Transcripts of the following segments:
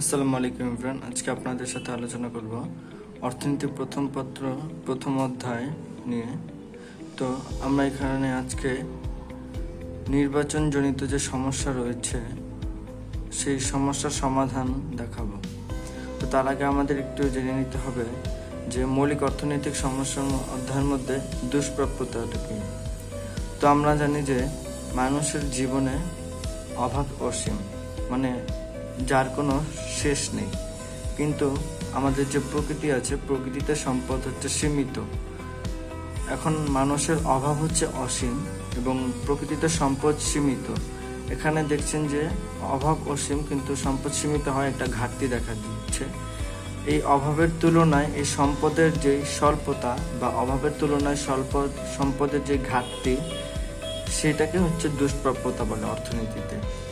আসসালামু আলাইকুম ইমরান। আজকে আপনাদের সাথে আলোচনা করব অর্থনীতি প্রথম পত্র, প্রথম অধ্যায় নিয়ে। তো আমরা এখানে আজকে নির্বাচনজনিত যে সমস্যা রয়েছে, সেই সমস্যার সমাধান দেখাবো। তো তার আগে আমাদের একটু জেনে নিতে হবে যে মৌলিক অর্থনৈতিক সমস্যার অধ্যায়ের মধ্যে দুষ্প্রাপ্যতাটা কি? তো আমরা জানি যে মানুষের জীবনে অভাব অসীম। মানে যার কোনো শেষ নেই। কিন্তু আমাদের যে প্রকৃতি আছে, প্রকৃতিতে সম্পদ হচ্ছে সীমিত। এখন মানুষের অভাব হচ্ছে অসীম এবং প্রকৃতিতে সম্পদ সীমিত। এখানে দেখছেন যে অভাব অসীম, কিন্তু সম্পদ সীমিত হয় একটা ঘাটতি দেখা দিচ্ছে। এই অভাবের তুলনায় এই সম্পদের যে স্বল্পতা বা অভাবের তুলনায় স্বল্প সম্পদের যে ঘাটতি, সেটাকে হচ্ছে দুষ্প্রাপ্যতা বলে অর্থনীতিতে।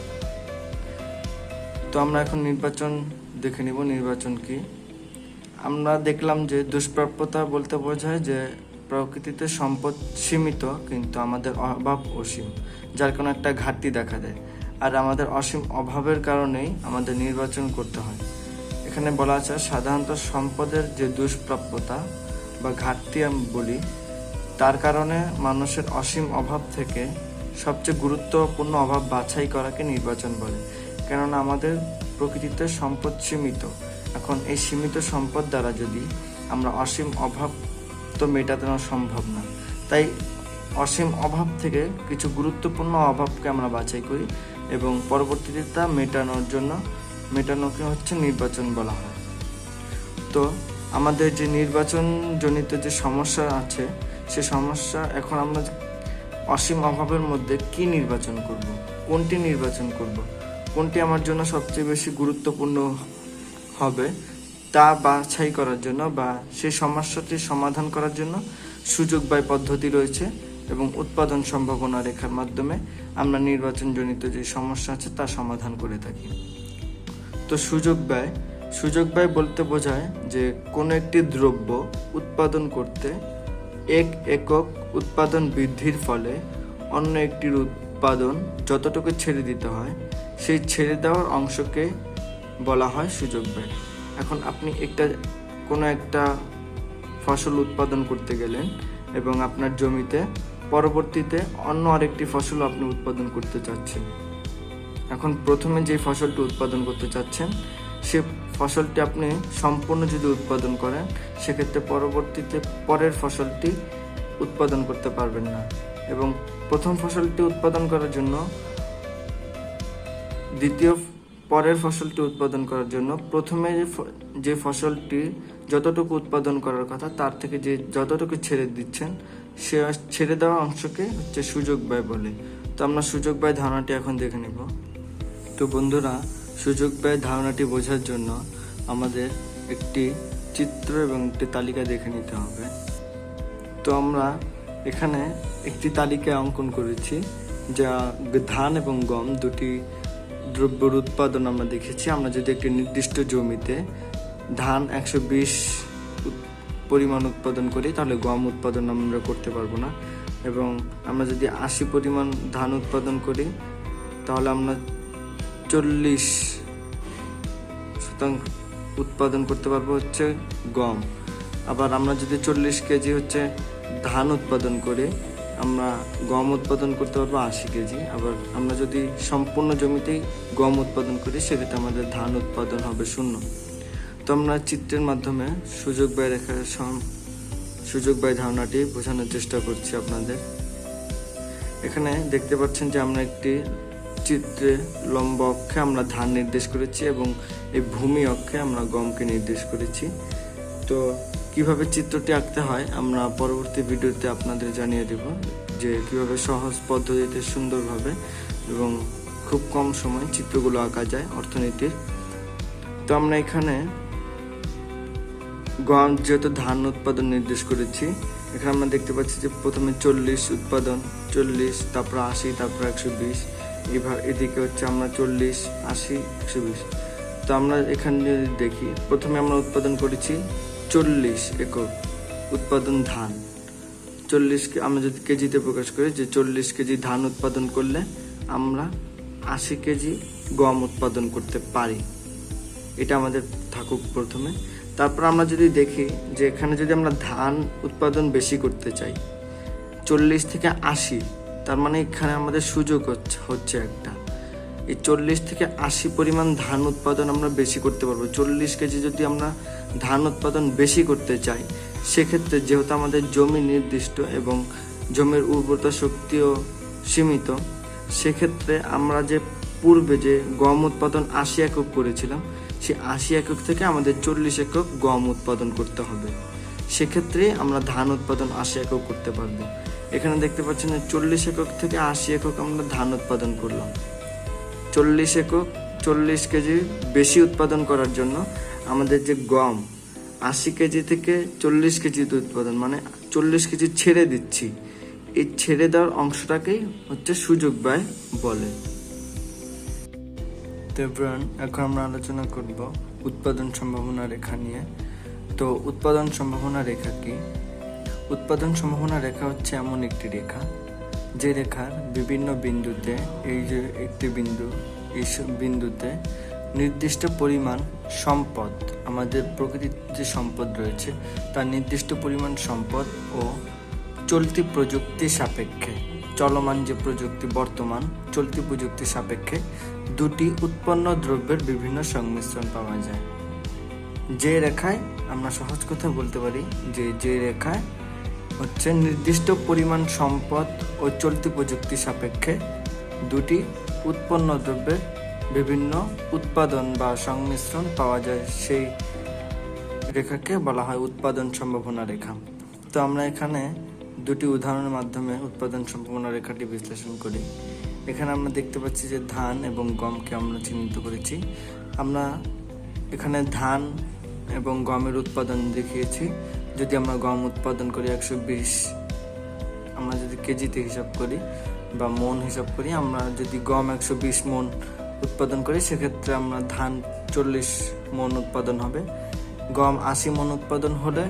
তো আমরা এখন নির্বাচন দেখে নিব, নির্বাচন কি। আমরা দেখলাম যে দুষ্প্রাপ্যতা বলতে বোঝায় যে প্রকৃতিতে সম্পদ সীমিত, কিন্তু আমাদের অভাব অসীম, যার কোনো একটা ঘাটতি দেখা দেয়। আর আমাদের অসীম অভাবের কারণেই আমাদের নির্বাচন করতে হয়। এখানে বলা আছে, সাধারণত সম্পদের যে দুষ্প্রাপ্যতা বা ঘাটতি আমি বলি, তার কারণে মানুষের অসীম অভাব থেকে সবচেয়ে গুরুত্বপূর্ণ অভাব বাছাই করাকে নির্বাচন বলে। কেননা আমাদের প্রকৃতিতে সম্পদ সীমিত। এখন এই সীমিত সম্পদ দ্বারা যদি আমরা অসীম অভাব তো মেটানো সম্ভব না। তাই অসীম অভাব থেকে কিছু গুরুত্বপূর্ণ অভাবকে আমরা বাছাই করি এবং পরবর্তীতে তা মেটানোর জন্য মেটানোকে হচ্ছে নির্বাচন বলা হয়। তো আমাদের যে নির্বাচন জনিত যে সমস্যা আছে, সে সমস্যা এখন আমরা অসীম অভাবের মধ্যে কি নির্বাচন করব? কোনটি নির্বাচন করব? কোনটি আমার জন্য সবচেয়ে বেশি গুরুত্বপূর্ণ হবে, তা বাছাই করার জন্য বা সেই সমস্যাটির সমাধান করার জন্য সুযোগ ব্যয় পদ্ধতি রয়েছে এবং উৎপাদন সম্ভাবনা রেখার মাধ্যমে আমরা নির্বাচনজনিত যে সমস্যা আছে তা সমাধান করে থাকি। তো সুযোগ ব্যয় সুযোগ ব্যয় বলতে বোঝায় যে কোনো একটি দ্রব্য উৎপাদন করতে এক একক উৎপাদন বৃদ্ধির ফলে অন্য একটির উৎপাদন যতটুকু ছেড়ে দিতে হয় সেই ছেড়ে দেওয়ার অংশকে বলা হয় সুযোগ ব্যয় এখন আপনি একটা, কোনো একটা ফসল উৎপাদন করতে গেলেন এবং আপনার জমিতে পরবর্তীতে অন্য আরেকটি ফসল আপনি উৎপাদন করতে চাচ্ছেন। এখন প্রথমে যে ফসলটি উৎপাদন করতে চাচ্ছেন, সে ফসলটি আপনি সম্পূর্ণ যদি উৎপাদন করেন, সেক্ষেত্রে পরবর্তীতে পরের ফসলটি উৎপাদন করতে পারবেন না। এবং প্রথম ফসলটি উৎপাদন করার জন্য দ্বিতীয় পরের ফসলটি উৎপাদন করার জন্য প্রথমে যে ফসলটি যতটুকু উৎপাদন করার কথা তার থেকে যে যতটুকু ছেড়ে দিচ্ছেন, সে ছেড়ে দেওয়া অংশকে হচ্ছে সুযোগ ব্যয় বলে। তো আমরা সুযোগ ব্যয় ধারণাটি এখন দেখে নেব। তো বন্ধুরা, সুযোগ ব্যয় ধারণাটি বোঝার জন্য আমাদের একটি চিত্র এবং একটি তালিকা দেখে নিতে হবে। তো আমরা এখানে একটি তালিকা অঙ্কন করেছি, যা ধান এবং গম দুটি দ্রব্যের উৎপাদন আমরা দেখেছি। আমরা যদি একটি নির্দিষ্ট জমিতে ধান একশো বিশ পরিমাণ উৎপাদন করি, তাহলে গম উৎপাদন আমরা করতে পারব না। এবং আমরা যদি আশি পরিমাণ ধান উৎপাদন করি, তাহলে আমরা চল্লিশ শতাংশ উৎপাদন করতে পারব হচ্ছে গম। আবার আমরা যদি চল্লিশ কেজি হচ্ছে ধান উৎপাদন করি আমরা গম উৎপাদন করতে পারব আশি কেজি। আবার আমরা যদি সম্পূর্ণ জমিতেই গম উৎপাদন করি, সেক্ষেত্রে আমাদের ধান উৎপাদন হবে শূন্য। তো আমরা চিত্রের মাধ্যমে সুযোগ ব্যয় রেখার সুযোগ ব্যয় ধারণাটি বোঝানোর চেষ্টা করছি আপনাদের। এখানে দেখতে পাচ্ছেন যে আমরা একটি চিত্রে লম্ব অক্ষে আমরা ধান নির্দেশ করেছি এবং এই ভূমি অক্ষে আমরা গমকে নির্দেশ করেছি। তো কীভাবে চিত্রটি আঁকতে হয়, আমরা পরবর্তী ভিডিওতে আপনাদের জানিয়ে দেব যে কীভাবে সহজ পদ্ধতিতে সুন্দরভাবে এবং খুব কম সময় চিত্রগুলো আঁকা যায় অর্থনীতির। তো আমরা এখানে গম যেহেতু ধান উৎপাদন নির্দেশ করেছি, এখানে আমরা দেখতে পাচ্ছি যে প্রথমে চল্লিশ উৎপাদন, চল্লিশ, তারপর আশি, তারপর একশো বিশ এভাবে এদিকে হচ্ছে আমরা চল্লিশ, আশি, একশো বিশ। তো আমরা এখানে দেখি, প্রথমে আমরা উৎপাদন করেছি চল্লিশ একক উৎপাদন ধান। চল্লিশ আমরা যদি কেজিতে প্রকাশ করি যে চল্লিশ কেজি ধান উৎপাদন করলে আমরা আশি কেজি গম উৎপাদন করতে পারি। এটা আমাদের থাকুক প্রথমে। তারপর আমরা যদি দেখি যে এখানে যদি আমরা ধান উৎপাদন বেশি করতে চাই, চল্লিশ থেকে আশি, তার মানে এখানে আমাদের সুযোগ হচ্ছে হচ্ছে একটা। এই চল্লিশ থেকে আশি পরিমাণ ধান উৎপাদন আমরা বেশি করতে পারব। চল্লিশ কেজি যদি আমরা ধান উৎপাদন বেশি করতে চাই, সেক্ষেত্রে যেহেতু আমাদের জমি নির্দিষ্ট এবং জমির উর্বরতা শক্তিও সীমিত, সেক্ষেত্রে আমরা যে পূর্বে যে গম উৎপাদন আশি একক করেছিলাম, সেই আশি একক থেকে আমাদের চল্লিশ একক গম উৎপাদন করতে হবে। সেক্ষেত্রে আমরা ধান উৎপাদন আশি একক করতে পারব। এখানে দেখতে পাচ্ছেন চল্লিশ একক থেকে আশি একক আমরা ধান উৎপাদন করলাম। চল্লিশ একক, চল্লিশ কেজি বেশি উৎপাদন করার জন্য আমাদের যে গম, আশি কেজি থেকে চল্লিশ কেজি উৎপাদন মানে চল্লিশ কেজি ছেড়ে দিচ্ছি। এই ছেড়ে দেওয়ার অংশটাকেই হচ্ছে সুযোগ ব্যয় বলে। তো এবার এখন আমরা আলোচনা করব উৎপাদন সম্ভাবনা রেখা নিয়ে। তো উৎপাদন সম্ভাবনা রেখা কি? উৎপাদন সম্ভাবনা রেখা হচ্ছে এমন একটি রেখা। যে রেখার বিভিন্ন বিন্দুতে, এই যে একটি বিন্দু, এই বিন্দুতে নির্দিষ্ট পরিমাণ সম্পদ, আমাদের প্রকৃতির যে সম্পদ রয়েছে, তার নির্দিষ্ট পরিমাণ সম্পদ ও চলতি প্রযুক্তি সাপেক্ষে, চলমান যে প্রযুক্তি বর্তমান, চলতি প্রযুক্তি সাপেক্ষে দুটি উৎপন্ন দ্রব্যের বিভিন্ন সংমিশ্রণ পাওয়া যায়। যে রেখায় আমরা সহজ কথা বলতে পারি যে যে রেখায় হচ্ছে নির্দিষ্ট পরিমাণ সম্পদ ও চলতি প্রযুক্তি সাপেক্ষে দুটি উৎপন্ন দ্রব্যের বিভিন্ন উৎপাদন বা সংমিশ্রণ পাওয়া যায়। সেই রেখাকে বলা হয় উৎপাদন সম্ভাবনা রেখা। তো আমরা এখানে দুটি উদাহরণের মাধ্যমে উৎপাদন সম্ভাবনা রেখাটি বিশ্লেষণ করি। এখানে আমরা দেখতে পাচ্ছি যে ধান এবং গমকে আমরা চিহ্নিত করেছি। আমরা এখানে ধান এবং গমের উৎপাদন দেখিয়েছি। যদি আমরা গম উৎপাদন করি একশো বিশ, আমরা যদি কেজিতে হিসাব করি বা মন হিসাব করি, আমরা যদি গম একশো বিশ মন উৎপাদন করি, সেক্ষেত্রে আমরা ধান চল্লিশ মন উৎপাদন হবে। গম আশি মন উৎপাদন হলে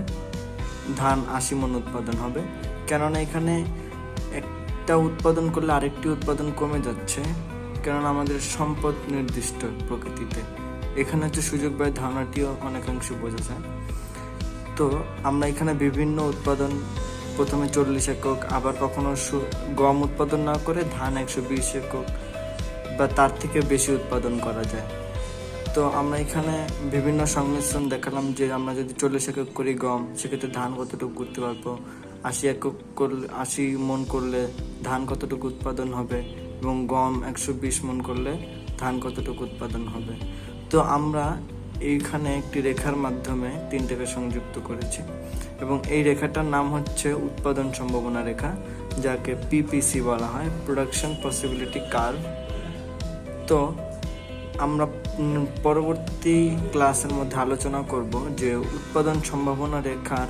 ধান আশি মন উৎপাদন হবে। কেননা এখানে একটা উৎপাদন করলে আরেকটি উৎপাদন কমে যাচ্ছে, কেননা আমাদের সম্পদ নির্দিষ্ট প্রকৃতিতে। এখানে হচ্ছে সুযোগ ব্যয় ধারণাটিও অনেকাংশে বোঝা যায়। তো আমরা এখানে বিভিন্ন উৎপাদন, প্রথমে চল্লিশ একক, আবার কখনো গম উৎপাদন না করে ধান একশো বিশ একক বা তার থেকে বেশি উৎপাদন করা যায়। তো আমরা এখানে বিভিন্ন সংমিশ্রণ দেখালাম যে আমরা যদি চল্লিশ একক করি গম, সেক্ষেত্রে ধান কতটুকু করতে পারব? আশি একক করলে, আশি মন করলে ধান কতটুকু উৎপাদন হবে? এবং গম একশো বিশ মন করলে ধান কতটুকু উৎপাদন হবে? তো আমরা এইখানে একটি রেখার মাধ্যমে তিনটাকে সংযুক্ত করেছি। এবং এই রেখাটার নাম হচ্ছে উৎপাদন সম্ভাবনা রেখা, যাকে পিপিসি বলা হয় প্রোডাকশন পসিবিলিটি কার্ভ তো আমরা পরবর্তী ক্লাসের মধ্যে আলোচনা করব যে উৎপাদন সম্ভাবনা রেখার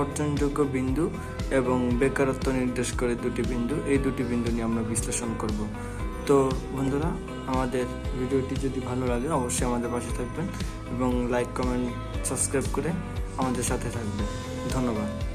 অর্জনযোগ্য বিন্দু এবং বেকারত্ব নির্দেশ করে দুটি বিন্দু। এই দুটি বিন্দু নিয়ে আমরা বিশ্লেষণ করব। তো বন্ধুরা, আমাদের ভিডিওটি যদি ভালো লাগে, অবশ্যই আমাদের পাশে থাকবেন এবং লাইক কমেন্ট সাবস্ক্রাইব করে আমাদের সাথে থাকবেন। ধন্যবাদ।